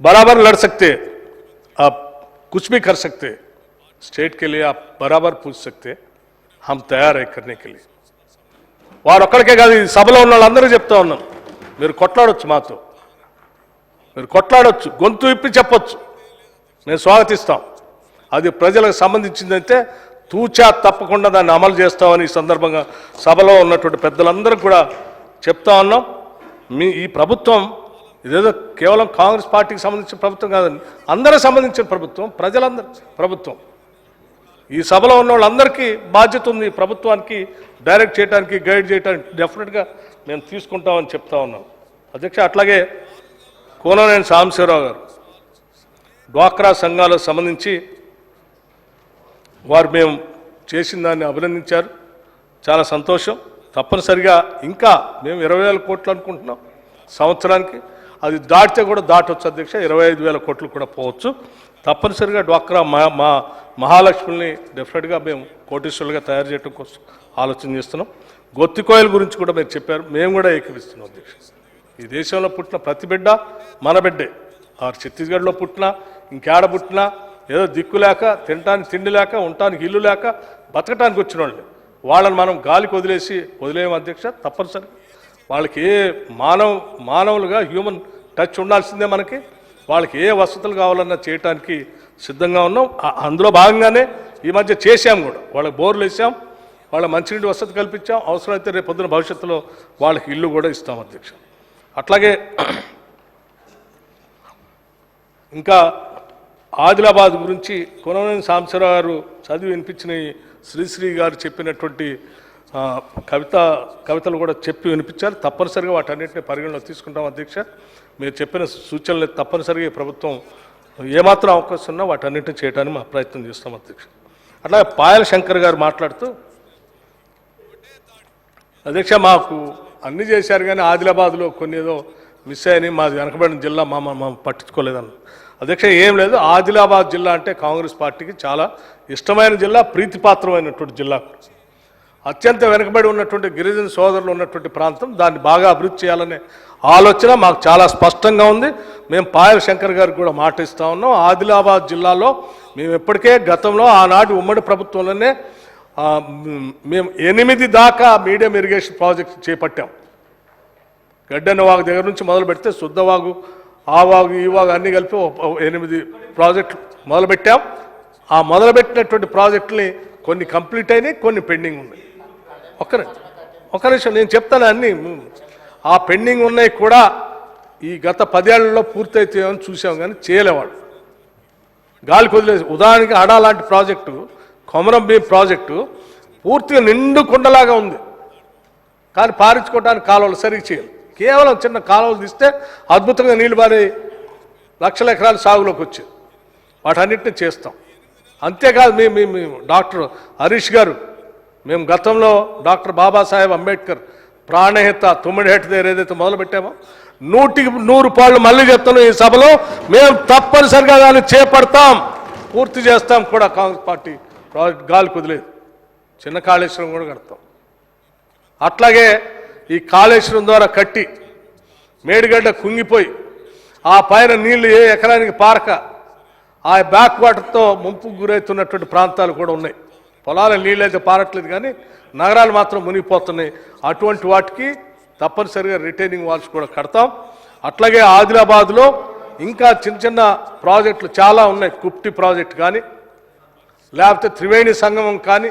बराबर लड़ सकते आप कुछ भी कर सकते स्टेट के लिए आप बराबर पूछ सकते हम तैयार है करने के लिए వాడు ఒక్కడికే కాదు ఈ సభలో ఉన్న వాళ్ళందరూ చెప్తా ఉన్నాం మీరు కొట్లాడొచ్చు మాతో మీరు కొట్లాడొచ్చు గొంతు ఇప్పి చెప్పొచ్చు మేము స్వాగతిస్తాం అది ప్రజలకు సంబంధించిందంటే తూచా తప్పకుండా దాన్ని అమలు చేస్తామని ఈ సందర్భంగా సభలో ఉన్నటువంటి పెద్దలందరూ కూడా చెప్తా ఉన్నాం మీ ఈ ప్రభుత్వం ఇదేదో కేవలం కాంగ్రెస్ పార్టీకి సంబంధించిన ప్రభుత్వం కాదండి అందరూ సంబంధించిన ప్రభుత్వం ప్రజలందరి ప్రభుత్వం. ఈ సభలో ఉన్న వాళ్ళందరికీ బాధ్యత ఉంది ప్రభుత్వానికి డైరెక్ట్ చేయడానికి గైడ్ చేయడానికి డెఫినెట్గా మేము తీసుకుంటామని చెప్తా ఉన్నాం అధ్యక్ష అట్లాగే కోననేని సాంబశివరావు గారు డ్వాక్రా సంఘాలకు సంబంధించి వారు మేము చేసిన దాన్ని అభినందించారు. చాలా సంతోషం. తప్పనిసరిగా ఇంకా మేము ఇరవై వేల కోట్లు అనుకుంటున్నాం. సంవత్సరానికి అది దాటితే కూడా దాటొచ్చు అధ్యక్ష. ఇరవై ఐదు వేల కోట్లు కూడా పోవచ్చు. తప్పనిసరిగా డ్వాక్రా మా మా మహాలక్ష్మిని డెఫినెట్గా మేము కోటీశ్వరులుగా తయారు చేయడం కోసం ఆలోచన చేస్తున్నాం. గొత్తికోయల గురించి కూడా మీరు చెప్పారు. మేము కూడా ఏకీపిస్తున్నాం అధ్యక్ష. ఈ దేశంలో పుట్టిన ప్రతి బిడ్డ మన బిడ్డే. ఆ ఛత్తీస్గఢ్లో పుట్టినా ఇంకేడ పుట్టినా ఏదో దిక్కు లేక తినటానికి తిండి లేక ఉండటానికి ఇల్లు లేక బతకటానికి వచ్చిన వాళ్ళని వాళ్ళని మనం గాలికి వదిలేసి వదిలేయం అధ్యక్ష. తప్పనిసరి వాళ్ళకి ఏ మానవ మానవులుగా హ్యూమన్ టచ్ ఉండాల్సిందే మనకి. వాళ్ళకి ఏ వసతులు కావాలన్నా చేయటానికి సిద్ధంగా ఉన్నాం. అందులో భాగంగానే ఈ మధ్య చేశాం కూడా. వాళ్ళకి బోర్లు వేసాం. వాళ్ళ మంచినీటి వసతి కల్పించాం. అవసరమైతే రేపు పొద్దున భవిష్యత్తులో వాళ్ళకి ఇల్లు కూడా ఇస్తాం అధ్యక్ష. అట్లాగే ఇంకా ఆదిలాబాద్ గురించి కొనవనేని సాంబశివరావు గారు చదివి వినిపించిన శ్రీశ్రీ గారు చెప్పినటువంటి కవిత కవితలు కూడా చెప్పి వినిపించారు తప్పనిసరిగా వాటన్నిటిని పరిగణలో తీసుకుంటాం అధ్యక్ష. మీరు చెప్పిన సూచనలు తప్పనిసరిగా ఈ ప్రభుత్వం ఏమాత్రం అవకాశం ఉన్నా వాటన్నిటిని చేయడానికి మా ప్రయత్నం చేస్తాం అధ్యక్ష. అట్లాగే పాయల శంకర్ గారు మాట్లాడుతూ అధ్యక్ష మాకు అన్ని చేశారు కానీ ఆదిలాబాద్లో కొన్ని ఏదో మిస్ అయ్యని మాది వెనకబడిన జిల్లా మా మా- మా పట్టించుకోలేదన్న. అధ్యక్ష ఏం లేదు. ఆదిలాబాద్ జిల్లా అంటే కాంగ్రెస్ పార్టీకి చాలా ఇష్టమైన జిల్లా ప్రీతిపాత్రమైనటువంటి జిల్లా. అత్యంత వెనుకబడి ఉన్నటువంటి గిరిజన సోదరులు ఉన్నటువంటి ప్రాంతం దాన్ని బాగా అభివృద్ధి చేయాలనే ఆలోచన మాకు చాలా స్పష్టంగా ఉంది. మేము పాయల శంకర్ గారికి కూడా మాట ఇస్తా ఉన్నాం. ఆదిలాబాద్ జిల్లాలో మేము ఇప్పటికే గతంలో ఆనాటి ఉమ్మడి ప్రభుత్వంలోనే మేము ఎనిమిది దాకా మీడియం ఇరిగేషన్ ప్రాజెక్ట్ చేపట్టాం. గడ్డన్న వాగు దగ్గర నుంచి మొదలు పెడితే శుద్ధవాగు ఆ వాగు ఈ వాగు అన్నీ కలిపి ఎనిమిది ప్రాజెక్టులు మొదలుపెట్టాం. ఆ మొదలుపెట్టినటువంటి ప్రాజెక్టుని కొన్ని కంప్లీట్ అయినాయి కొన్ని పెండింగ్ ఉన్నాయి. ఒక్క ఒక్క నిమిషం నేను చెప్తాను అన్ని. ఆ పెండింగ్ ఉన్నాయి కూడా ఈ గత పదేళ్ళలో పూర్తయితాయని చూసాం కానీ చేయలేవాడు గాలి కొదిలేసి ఉదాహరణకి అడా లాంటి ప్రాజెక్టు కొమరం భీం ప్రాజెక్టు పూర్తిగా నిండు కుండలాగా ఉంది. కానీ పారించుకోవడానికి కాలువలు సరిగ్గా చేయాలి కేవలం చిన్న కాలువలు తీస్తే అద్భుతంగా నీళ్ళు బారి లక్షల ఎకరాలు సాగులోకి వచ్చాయి. వాటన్నిటిని చేస్తాం. అంతేకాదు మేము మేము మేము డాక్టర్ హరీష్ గారు మేము గతంలో డాక్టర్ బాబాసాహెబ్ అంబేద్కర్ ప్రాణహిత తుమ్మిడిహేట దగ్గర ఏదైతే మొదలుపెట్టామో నూటికి నూరు పాళ్ళు మళ్ళీ చెప్తాను ఈ సభలో మేము తప్పనిసరిగా దాన్ని చేపడతాం పూర్తి చేస్తాం కూడా కాంగ్రెస్ పార్టీ ప్రాజెక్ట్ గాలి కుదిలేదు. చిన్న కాళేశ్వరం కూడా కడతాం. అట్లాగే ఈ కాళేశ్వరం ద్వారా కట్టి మేడిగడ్డ కుంగిపోయి ఆ పైన నీళ్ళు ఏ ఎకరానికి పారక ఆ బ్యాక్ వాటర్తో ముంపుకు గురవుతున్నటువంటి ప్రాంతాలు కూడా ఉన్నాయి. పొలాల నీళ్ళైతే పారట్లేదు కానీ నగరాలు మాత్రం మునిగిపోతున్నాయి. అటువంటి వాటికి తప్పనిసరిగా రిటైనింగ్ వాల్స్ కూడా కడతాం. అట్లాగే ఆదిలాబాద్లో ఇంకా చిన్న చిన్న ప్రాజెక్టులు చాలా ఉన్నాయి. కుప్టి ప్రాజెక్ట్ కానీ లేకపోతే త్రివేణి సంగమం కానీ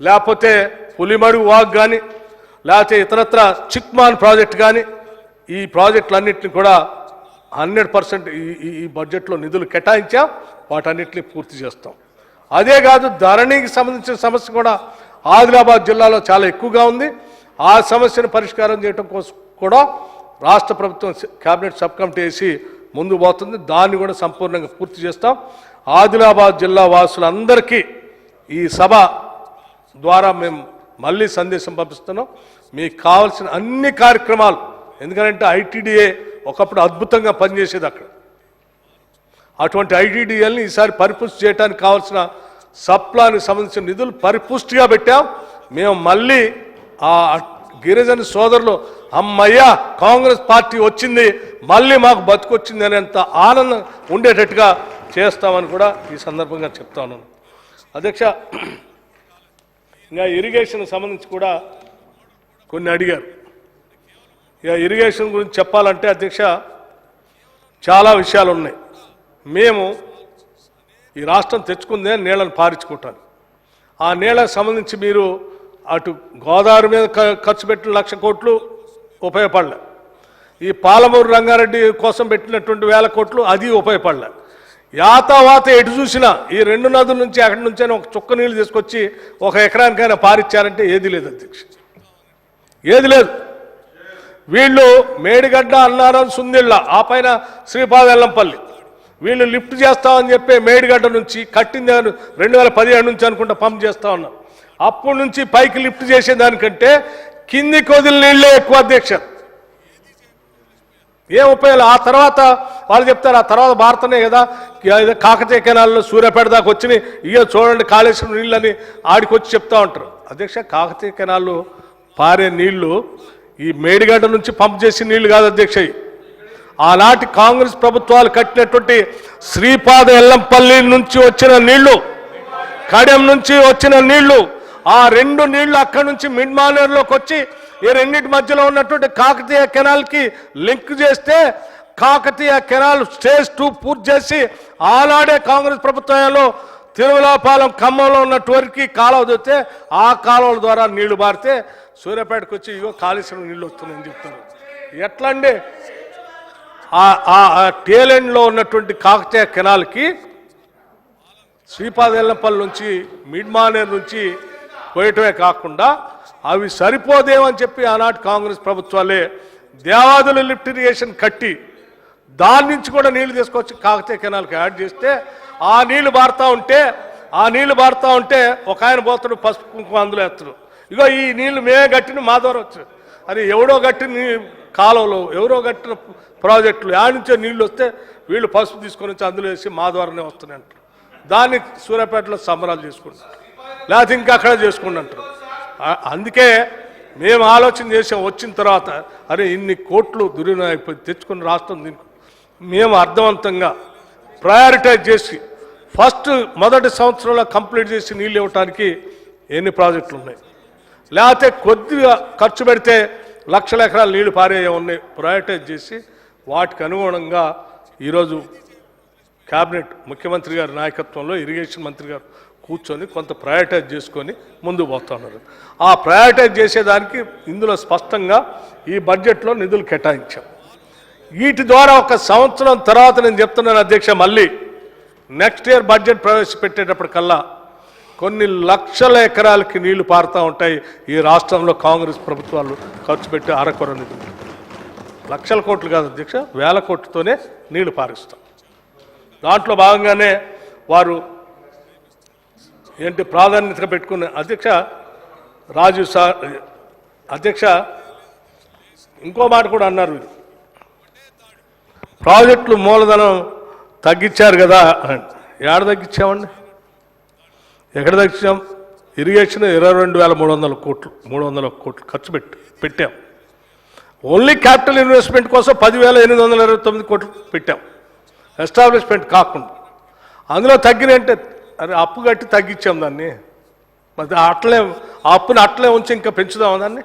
లేకపోతే పులిమడుగు వాగ్ కానీ లేకపోతే ఇతరత్ర చిక్మాన్ ప్రాజెక్ట్ కానీ ఈ ప్రాజెక్టులన్నింటినీ కూడా హండ్రెడ్ పర్సెంట్ ఈ ఈ- ఈ బడ్జెట్లో నిధులు కేటాయించాం. వాటన్నిటిని పూర్తి చేస్తాం. అదే కాదు ధరణికి సంబంధించిన సమస్య కూడా ఆదిలాబాద్ జిల్లాలో చాలా ఎక్కువగా ఉంది. ఆ సమస్యను పరిష్కారం చేయడం కోసం కూడా రాష్ట్ర ప్రభుత్వం కేబినెట్ సబ్ కమిటీ వేసి ముందు పోతుంది. దాన్ని కూడా సంపూర్ణంగా పూర్తి చేస్తాం. ఆదిలాబాద్ జిల్లా వాసులందరికీ ఈ సభ ద్వారా మేము మళ్ళీ సందేశం పంపిస్తున్నాం. మీకు కావాల్సిన అన్ని కార్యక్రమాలు ఎందుకంటే ఐటీడీఏ ఒకప్పుడు అద్భుతంగా పనిచేసేది అక్కడ. అటువంటి ఐటీడీఎల్ని ఈసారి పరిపుష్టి చేయడానికి కావాల్సిన సప్లానికి సంబంధించిన నిధులు పరిపుష్టిగా పెట్టాం. మేము మళ్ళీ ఆ గిరిజన సోదరులు అమ్మయ్య కాంగ్రెస్ పార్టీ వచ్చింది మళ్ళీ మాకు బతుకొచ్చింది అనేంత ఆనందం ఉండేటట్టుగా చేస్తామని కూడా ఈ సందర్భంగా చెప్తాను అధ్యక్ష ఇంకా ఇరిగేషన్ సంబంధించి కూడా కొన్ని అడిగారు. ఇక ఇరిగేషన్ గురించి చెప్పాలంటే అధ్యక్ష చాలా విషయాలు ఉన్నాయి. మేము ఈ రాష్ట్రం తెచ్చుకుందే నీళ్ళను పారించుకుంటాను ఆ నీళ్ళకు సంబంధించి మీరు అటు గోదావరి మీద ఖర్చు పెట్టిన లక్ష కోట్లు ఉపయోగపడలే. ఈ పాలమూరు రంగారెడ్డి కోసం పెట్టినటువంటి వేల కోట్లు అది ఉపయోగపడలే. యాతావాత ఎటు చూసినా ఈ రెండు నదుల నుంచి అక్కడి నుంచైనా ఒక చుక్క నీళ్ళు తీసుకొచ్చి ఒక ఎకరానికైనా పారిచ్చారంటే ఏది లేదు అధ్యక్ష. ఏది లేదు. వీళ్ళు మేడిగడ్డ అన్నారం సుందిళ్ళ ఆ పైన శ్రీపాదెల్లంపల్లి వీళ్ళు లిఫ్ట్ చేస్తామని చెప్పి మేడిగడ్డ నుంచి కట్టింది అని రెండు వేల పదిహేడు నుంచి అనుకుంటా పంప్ చేస్తా ఉన్నాం. అప్పటి నుంచి పైకి లిఫ్ట్ చేసేదానికంటే కింది కొదిలి నీళ్ళే ఎక్కువ అధ్యక్ష. ఏం ఉపయోగం? ఆ తర్వాత వాళ్ళు చెప్తారు ఆ తర్వాత భారతనే కదా కాకతీయ కెనాల్లో సూర్యాపేట దాకా వచ్చినాయి ఇయ్యో చూడండి కాళేశ్వరం నీళ్ళని ఆడికి వచ్చి చెప్తా ఉంటారు. అధ్యక్ష కాకతీయ కెనాల్లో పారే నీళ్ళు ఈ మేడిగడ్డ నుంచి పంప్ చేసిన నీళ్ళు కాదు అధ్యక్ష ఆనాటి కాంగ్రెస్ ప్రభుత్వాలు కట్టినటువంటి శ్రీపాద ఎల్లంపల్లి నుంచి వచ్చిన నీళ్ళు కడెం నుంచి వచ్చిన నీళ్ళు ఆ రెండు నీళ్ళు అక్కడి నుంచి మిడ్మానేర్లోకి వచ్చి ఈ రెండింటి మధ్యలో ఉన్నటువంటి కాకతీయ కెనాల్కి లింక్ చేస్తే కాకతీయ కెనాల్ స్టేజ్ టూ పూర్తి చేసి ఆనాడే కాంగ్రెస్ ప్రభుత్వంలో తిరుమలాపాలెం ఖమ్మంలో ఉన్న టోరికి కాలువ చూస్తే ఆ కాలువల ద్వారా నీళ్ళు బారితే సూర్యాపేటకు వచ్చి ఇగో కాళేశ్వరం నీళ్ళు వస్తున్నాయని చెప్తారు. ఎట్లా అండి ఆ టేలెండ్లో ఉన్నటువంటి కాకతీయ కెనాల్కి శ్రీపాదెల్లంపల్లి నుంచి మిడ్మానేర్ నుంచి పోయటమే కాకుండా అవి సరిపోదేమని చెప్పి ఆనాటి కాంగ్రెస్ ప్రభుత్వాలే దేవాదుల లిఫ్ట్ ఇరిగేషన్ కట్టి దాని నుంచి కూడా నీళ్ళు తీసుకొచ్చి కాకతీయ కెనాల్కి యాడ్ చేస్తే ఆ నీళ్ళు బారుతా ఉంటే ఆ నీళ్ళు బారుతా ఉంటే ఒక ఆయన పోతాడు పసుపు కుంకుమ అందులో ఇగో ఈ నీళ్ళు మేమే కట్టిన మా ద్వారా వచ్చు అని ఎవడో కట్టి నీ- కాలువలు ఎవరో కట్టిన ప్రాజెక్టులు యాడ్ నుంచే నీళ్ళు వస్తే వీళ్ళు పసుపు తీసుకొని వచ్చి అందులో వేసి మా ద్వారానే వస్తున్నాయి అంటారు. దాన్ని సూర్యాపేటలో సంబరాలు చేసుకుంటారు. లేకపోతే ఇంకా అక్కడ చేసుకుంటారు అందుకే మేము ఆలోచన చేసాం వచ్చిన తర్వాత అరే ఇన్ని కోట్లు దుర్వినియోగం తెచ్చుకుని రాష్ట్రం దీనికి. మేము అర్థవంతంగా ప్రయారిటైజ్ చేసి ఫస్ట్ మొదటి సంవత్సరంలో కంప్లీట్ చేసి నీళ్ళు ఇవ్వటానికి ఎన్ని ప్రాజెక్టులు ఉన్నాయి. లేకపోతే కొద్దిగా ఖర్చు పెడితే లక్షల ఎకరాలు నీళ్ళు పారే ఉన్నాయి. ప్రయారిటైజ్ చేసి వాటికి అనుగుణంగా ఈరోజు కేబినెట్ ముఖ్యమంత్రి గారి నాయకత్వంలో ఇరిగేషన్ మంత్రి గారు కూర్చొని కొంత ప్రయారిటైజ్ చేసుకొని ముందుకు పోతున్నారు ఆ ప్రయారిటైజ్ చేసేదానికి ఇందులో స్పష్టంగా ఈ బడ్జెట్లో నిధులు కేటాయించాం. వీటి ద్వారా ఒక సంవత్సరం తర్వాత నేను చెప్తున్నాను అధ్యక్ష మళ్ళీ నెక్స్ట్ ఇయర్ బడ్జెట్ ప్రవేశపెట్టేటప్పటికల్లా కొన్ని లక్షల ఎకరాలకి నీళ్ళు పారుతూ ఉంటాయి ఈ రాష్ట్రంలో కాంగ్రెస్ ప్రభుత్వాలు ఖర్చు పెట్టి అరకొర నిధులు. లక్షల కోట్లు కాదు అధ్యక్ష వేల కోట్లతోనే నీళ్ళు పారిస్తాం. దాంట్లో భాగంగానే వారు ఏంటి ప్రాధాన్యత పెట్టుకున్న అధ్యక్ష రాజు సార్ అధ్యక్ష ఇంకో మాట కూడా అన్నారు ప్రాజెక్టులు మూలధనం తగ్గించారు కదా ఎక్కడ ఏడ తగ్గించామండి? ఎక్కడ దక్షిణం ఇరిగేషన్ ఇరవై రెండు వేల మూడు వందల కోట్లు మూడు వందల కోట్లు ఖర్చు పెట్టి పెట్టాం. ఓన్లీ క్యాపిటల్ ఇన్వెస్ట్మెంట్ కోసం పదివేల ఎనిమిది వందల ఇరవై తొమ్మిది కోట్లు పెట్టాం. ఎస్టాబ్లిష్మెంట్ కాకుండా. అందులో తగ్గిన అంటే అరే అప్పు కట్టి తగ్గించాం దాన్ని. మరి అట్లే అప్పుని అట్లే ఉంచి ఇంకా పెంచుదాం దాన్ని?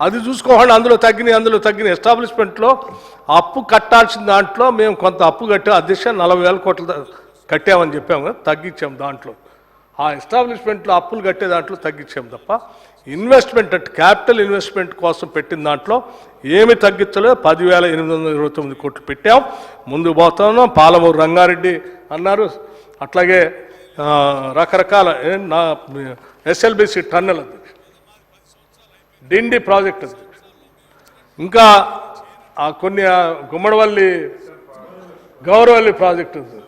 అది చూసుకోకుండా అందులో తగ్గినాయి అందులో తగ్గిన ఎస్టాబ్లిష్మెంట్లో అప్పు కట్టాల్సిన దాంట్లో మేము కొంత అప్పు కట్టాం. అధ్యక్ష నలభై వేల కోట్లు కట్టామని చెప్పాము కదా తగ్గించాం దాంట్లో. ఆ ఎస్టాబ్లిష్మెంట్లో అప్పులు కట్టే దాంట్లో తగ్గించాం తప్ప ఇన్వెస్ట్మెంట్ అంటే క్యాపిటల్ ఇన్వెస్ట్మెంట్ కోసం పెట్టిన దాంట్లో ఏమి తగ్గించలేదు. పదివేల ఎనిమిది వందల ఇరవై తొమ్మిది కోట్లు పెట్టాం ముందు పోతున్నాం పాలమూరు రంగారెడ్డి అన్నారు. అట్లాగే రకరకాల నా ఎస్ఎల్బిసి టన్నెల్ అది. డిండి ప్రాజెక్ట్ అది. ఇంకా కొన్ని గుమ్మడవల్లి గౌరవల్లి ప్రాజెక్ట్ ఉంది.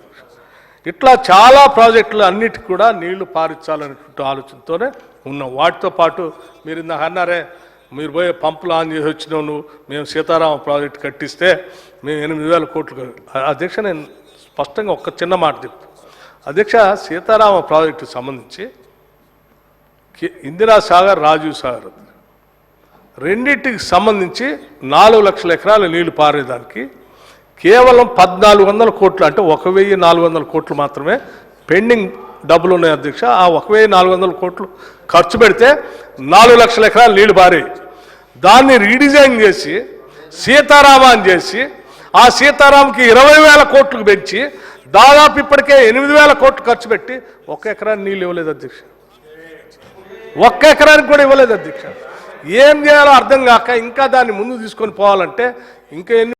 ఇట్లా చాలా ప్రాజెక్టులు అన్నిటికి కూడా నీళ్ళు పారించాలనేటువంటి ఆలోచనతోనే ఉన్నాం. వాటితో పాటు మీరు ఇందాక అన్నారే మీరు పోయి పంపులు ఆన్ చేసి వచ్చినావు నువ్వు మేము సీతారామ ప్రాజెక్ట్ కట్టిస్తే మేము ఎనిమిది వేల కోట్లు అధ్యక్ష నేను స్పష్టంగా ఒక్క చిన్న మాట చెప్తాను అధ్యక్ష సీతారామ ప్రాజెక్టు సంబంధించి ఇందిరా సాగర్ రాజీవ్ సాగర్ రెండింటికి సంబంధించి నాలుగు లక్షల ఎకరాల నీళ్ళు పారేదానికి కేవలం పద్నాలుగు వందల కోట్లు అంటే ఒక వెయ్యి నాలుగు వందల కోట్లు మాత్రమే పెండింగ్ డబ్బులు ఉన్నాయి అధ్యక్ష. ఆ ఒక వెయ్యి నాలుగు వందల కోట్లు ఖర్చు పెడితే నాలుగు లక్షల ఎకరాలు నీళ్ళు భారీ దాన్ని రీడిజైన్ చేసి సీతారామాన్ని చేసి ఆ సీతారాంకి ఇరవై వేల కోట్లకు పెంచి దాదాపు ఇప్పటికే ఎనిమిది వేల కోట్లు ఖర్చు పెట్టి ఒక ఎకరానికి నీళ్ళు ఇవ్వలేదు అధ్యక్ష. ఒక్క ఎకరానికి కూడా ఇవ్వలేదు అధ్యక్ష. ఏం చేయాలో అర్థం కాక ఇంకా దాన్ని ముందు తీసుకొని పోవాలంటే ఇంకా ఎన్ని